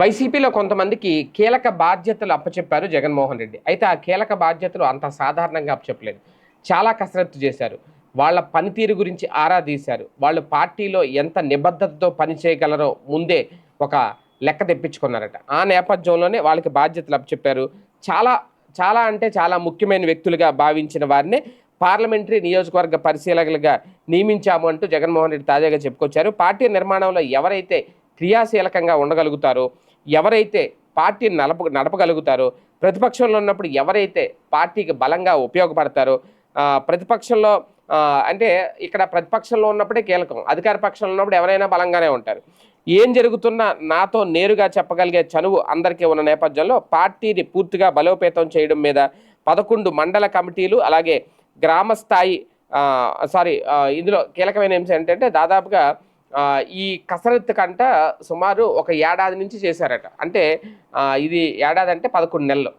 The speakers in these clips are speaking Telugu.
వైసీపీలో కొంతమందికి కీలక బాధ్యతలు అప్పచెప్పారు జగన్మోహన్ రెడ్డి. అయితే ఆ కీలక బాధ్యతలు అంత సాధారణంగా అప్పచెప్పలేదు. చాలా కసరత్తు చేశారు. వాళ్ళ పనితీరు గురించి ఆరా తీశారు. వాళ్ళు పార్టీలో ఎంత నిబద్ధతతో పనిచేయగలరో ముందే ఒక లెక్క తెప్పించుకున్నారట. ఆ నేపథ్యంలోనే వాళ్ళకి బాధ్యతలు అప్పచెప్పారు. చాలా చాలా అంటే చాలా ముఖ్యమైన వ్యక్తులుగా భావించిన వారిని పార్లమెంటరీ నియోజకవర్గ పరిశీలకులుగా నియమించాము అంటూ జగన్మోహన్ రెడ్డి తాజాగా చెప్పుకొచ్చారు. పార్టీ నిర్మాణంలో ఎవరైతే క్రియాశీలకంగా ఉండగలుగుతారో ఎవరైతే పార్టీని నడప నడపగలుగుతారో ప్రతిపక్షంలో ఉన్నప్పుడు ఎవరైతే పార్టీకి బలంగా ఉపయోగపడతారో ప్రతిపక్షంలో అంటే ఇక్కడ ప్రతిపక్షంలో ఉన్నప్పుడే కీలకం. అధికార పక్షంలో ఉన్నప్పుడు ఎవరైనా బలంగానే ఉంటారు. ఏం జరుగుతున్నా నాతో నేరుగా చెప్పగలిగే చనువు అందరికీ ఉన్న నేపథ్యంలో పార్టీని పూర్తిగా బలోపేతం చేయడం మీద పదకొండు మండల కమిటీలు అలాగే గ్రామ స్థాయి సారీ ఇందులో కీలకమైన అంశం ఏంటంటే దాదాపుగా ఈ కసరత్తు కంట సుమారు ఒక ఏడాది నుంచి చేశారట. అంటే ఇది ఏడాది అంటే పదకొండు నెలలు.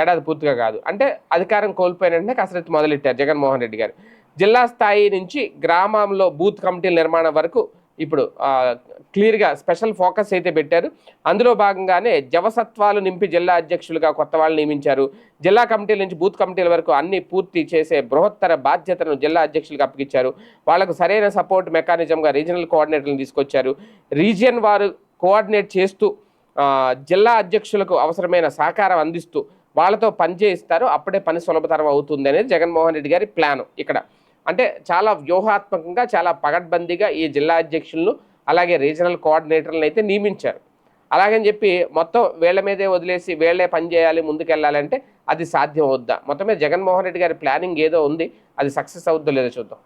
ఏడాది పూర్తిగా కాదు. అంటే అధికారం కోల్పోయిన వెంటనే కసరత్తు మొదలెట్టారు జగన్మోహన్ రెడ్డి గారు. జిల్లా స్థాయి నుంచి గ్రామంలో బూత్ కమిటీల నిర్మాణం వరకు ఇప్పుడు క్లియర్గా స్పెషల్ ఫోకస్ అయితే పెట్టారు. అందులో భాగంగానే జవసత్వాలు నింపి జిల్లా అధ్యక్షులుగా కొత్త వాళ్ళు నియమించారు. జిల్లా కమిటీల నుంచి బూత్ కమిటీల వరకు అన్ని పూర్తి చేసే బృహత్తర బాధ్యతను జిల్లా అధ్యక్షులకు అప్పగించారు. వాళ్ళకు సరైన సపోర్ట్ మెకానిజంగా రీజనల్ కోఆర్డినేటర్లను తీసుకొచ్చారు. రీజియన్ వారు కోఆర్డినేట్ చేస్తూ జిల్లా అధ్యక్షులకు అవసరమైన సహకారం అందిస్తూ వాళ్ళతో పని చేయిస్తారు అప్పుడే పని సులభతరం అవుతుంది అనేది జగన్మోహన్ రెడ్డి గారి ప్లాన్. ఇక్కడ అంటే చాలా వ్యూహాత్మకంగా చాలా పగడ్బందీగా ఈ జిల్లా అధ్యక్షులను అలాగే రీజనల్ కోఆర్డినేటర్లను అయితే నియమించారు. అలాగని చెప్పి మొత్తం వీళ్ళ మీదే వదిలేసి వీళ్ళే పని చేయాలి ముందుకెళ్ళాలంటే అది సాధ్యం అవుద్దా మొత్తం మీద జగన్మోహన్ రెడ్డి గారి ప్లానింగ్ ఏదో ఉంది అది సక్సెస్ అవుద్దో లేదో చూద్దాం.